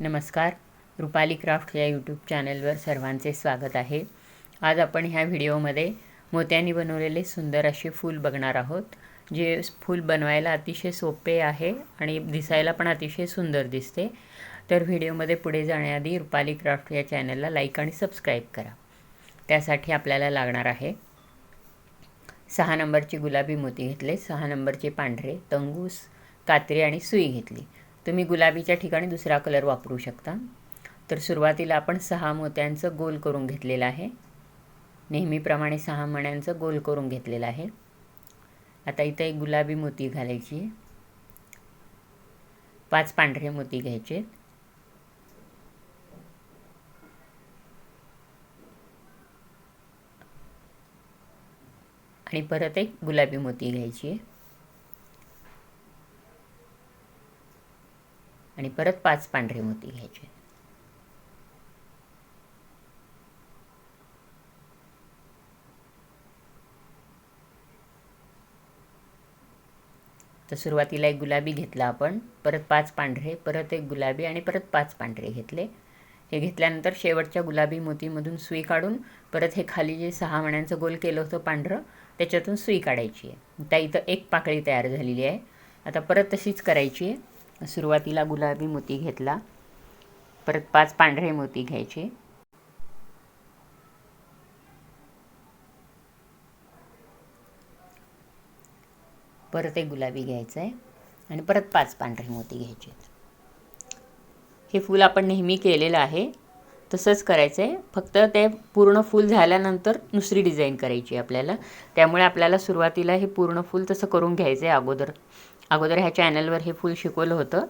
नमस्कार. रुपाली क्राफ्ट या यूट्यूब चॅनलवर सर्वांचे स्वागत आहे. आज आपण ह्या व्हिडिओमध्ये मोत्यांनी बनवलेले सुंदर असे फूल बघणार आहोत. जे फूल बनवायला अतिशय सोपे आहे आणि दिसायला पण अतिशय सुंदर दिसते. तर व्हिडिओमध्ये पुढे जाण्याआधी रुपाली क्राफ्ट या चॅनलला लाईक आणि सबस्क्राईब करा. त्यासाठी आपल्याला लागणार आहे. सहा नंबरचे गुलाबी मोती घेतले. सहा नंबरचे पांढरे तंगूस कात्री आणि सुई घेतली. तुम्ही गुलाबीच्या ठिकाणी दुसरा कलर वापरू शकता. तर सुरुवातीला आपण सहा मोत्यांचं गोल करून घेतलेलं आहे. नेहमीप्रमाणे सहा मण्यांचं गोल करून घेतलेलं आहे. आता इथं एक गुलाबी मोती घालायची आहे. पाच पांढरे मोती घ्यायचे आणि परत एक गुलाबी मोती घ्यायची आहे. आणि परत पाच पांढरे मोती घ्यायचे. तर सुरुवातीला एक गुलाबी घेतला आपण. परत पाच पांढरे परत एक गुलाबी आणि परत पाच पांढरे घेतले. हे घेतल्यानंतर शेवटच्या गुलाबी मोतीमधून सुई काढून परत हे खाली जे सहा मण्यांचं गोल केलं होतं पांढरं त्याच्यातून सुई काढायची आहे. त्या इथं एक पाकळी तयार झालेली आहे. आता परत तशीच करायची आहे. सुरुवातीला गुलाबी मोती घेतला. परत पाच पांढरे मोती घ्यायचे. परत एक गुलाबी घ्यायचं आहे आणि परत पाच पांढरे मोती घ्यायचे. हे फूल आपण नेहमी केलेलं आहे. तसंच करायचं आहे फक्त ते पूर्ण फूल झाल्यानंतर दुसरी डिझाईन करायची आपल्याला. त्यामुळे आपल्याला सुरुवातीला हे पूर्ण फूल तसं करून घ्यायचं आहे अगोदर. अगोदर ह्या चॅनलवर हे फूल शिकवलं होतं.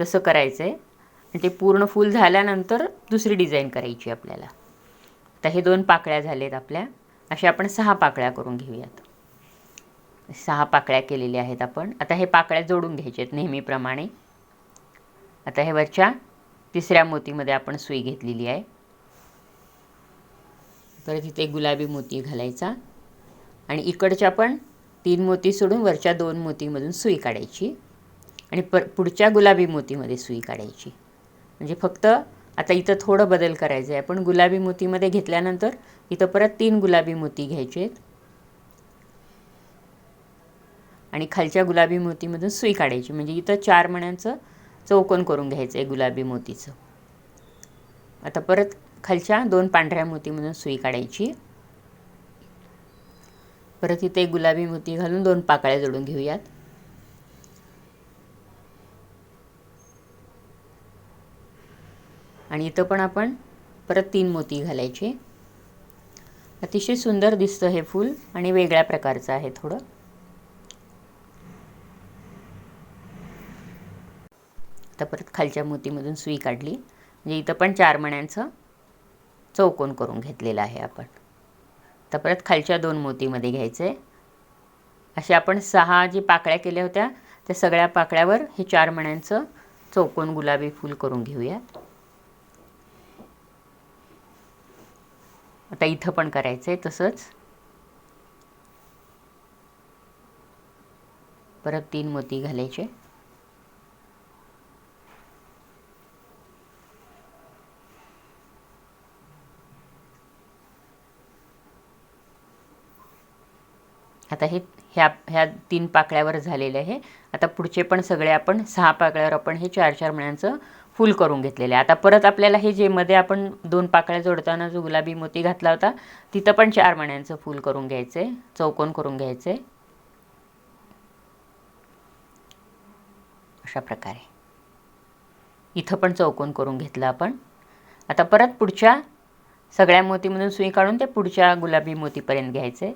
तसं करायचं आहे आणि ते पूर्ण फूल झाल्यानंतर दुसरी डिझाईन करायची आपल्याला. आता हे दोन पाकळ्या झालेत आपल्या. अशा आपण सहा पाकळ्या करून घेऊयात. सहा पाकळ्या केलेल्या आहेत आपण. आता हे पाकळ्या जोडून घ्यायचे आहेत नेहमीप्रमाणे. आता हे वरच्या तिसऱ्या मोतीमध्ये आपण सुई घेतलेली आहे. परत इथे गुलाबी मोती घालायचा. आणि इकडच्या पण तीन मोती सोडून वरच्या दोन मोतीमधून सुई काढायची आणि प पुढच्या गुलाबी मोतीमध्ये सुई काढायची. म्हणजे फक्त आता इथं थोडं बदल करायचं आहे. आपण गुलाबी मोतीमध्ये घेतल्यानंतर इथं परत तीन गुलाबी मोती घ्यायचे आहेत आणि खालच्या गुलाबी मोतीमधून सुई काढायची. म्हणजे इथं चार मण्यांचं चौकोन करून घ्यायचं आहे गुलाबी मोतीचं. आता परत खालच्या दोन पांढऱ्या मोतीमधून सुई काढायची. परत इथे गुलाबी मोती घालून दोन पाकळ्या जोडून घेऊयात. आणि इथं पण आपण परत तीन मोती घालायचे. अतिशय सुंदर दिसतं हे फूल आणि वेगळ्या प्रकारचं आहे थोडं. आता परत खालच्या मोतीमधून सुई काढली. म्हणजे इथं पण चार मण्यांचं चौकोन करून घेतलेलं आहे आपण. आता परत खालच्या दोन मोतीमध्ये घ्यायचे. अशा आपण सहा जी पाकळ्या केल्या होत्या त्या सगळ्या पाकळ्यावर हे चार मण्यांचं चौकोन गुलाबी फूल करून घेऊयात आता इथं पण करायचं आहे तसंच. परत तीन मोती घालायचे. आता हे ह्या ह्या तीन पाकळ्यावर झालेले आहे. आता पुढचे पण सगळे आपण सहा पाकळ्यावर आपण हे चार चार मण्यांचं फूल करून घेतलेलं आहे. आता परत आपल्याला हे जे मध्ये आपण दोन पाकळ्या जोडताना जो गुलाबी मोती घातला होता तिथं पण चार मण्यांचं फूल करून घ्यायचं आहे चौकोन करून घ्यायचं आहे अशा प्रकारे. इथं पण चौकोन करून घेतलं आपण. आता परत पुढच्या सगळ्या मोतीमधून सुई काढून ते पुढच्या गुलाबी मोतीपर्यंत घ्यायचं आहे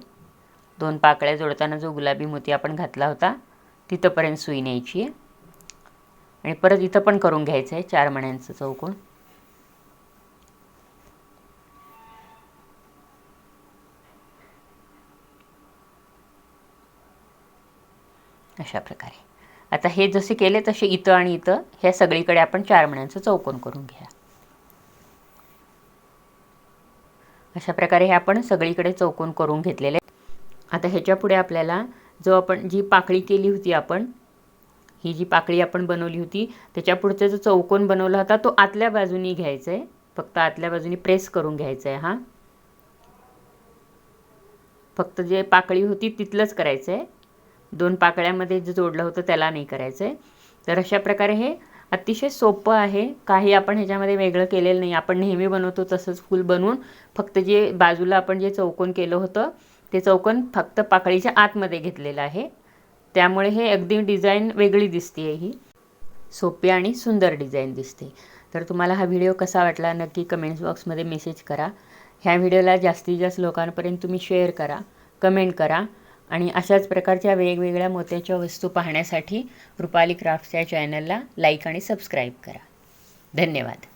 दोन पाकळ्या जोडताना जो गुलाबी मोती आपण घातला होता तिथंपर्यंत सुई न्यायची आहे. आणि परत इथं पण करून घ्यायचं आहे चार मण्यांचं चौकोन. अशा प्रकारे. आता हे जसे केले तसे इथं आणि इथं ह्या सगळीकडे आपण चार मण्यांचं चौकोन करून घ्या. अशा प्रकारे हे आपण सगळीकडे चौकोन करून घेतलेले आता ह्याच्या पुढे आपल्याला जो आपण जी पाकळी केली होती आपण ही जी पाकळी आपण बनवली होती त्याच्या पुढचा जो चौकोन बनवला होता तो आतल्या बाजूनी घ्यायचा आहे. फक्त आतल्या बाजूनी प्रेस करून घ्यायचा आहे हा. फक्त जे पाकळी होती तिथलंच करायचं आहे. दोन पाकळ्यामध्ये जे जोडलं होतं त्याला नाही करायचं आहे. तर अशा प्रकारे हे अतिशय सोपं आहे. काही आपण ह्याच्यामध्ये वेगळं केलेलं नाही. आपण नेहमी बनवतो तसंच फूल बनवून फक्त जे बाजूला आपण जे चौकोन केलं होतं ते चौकोन फक्त पाकळीच्या आतमध्ये घेतलेलं आहे. त्यामुळे हे अगदी डिझाईन वेगळी दिसते आहे ही. सोपी आणि सुंदर डिझाईन दिसते. तर तुम्हाला हा व्हिडिओ कसा वाटला नक्की कमेंट्स बॉक्समध्ये मेसेज करा. ह्या व्हिडिओला जास्तीत जास्त लोकांपर्यंत तुम्ही शेअर करा कमेंट करा आणि अशाच प्रकारच्या वेगवेगळ्या मोत्याच्या वस्तू पाहण्यासाठी रुपाली क्राफ्ट्स या चॅनलला लाईक आणि सबस्क्राईब करा. धन्यवाद.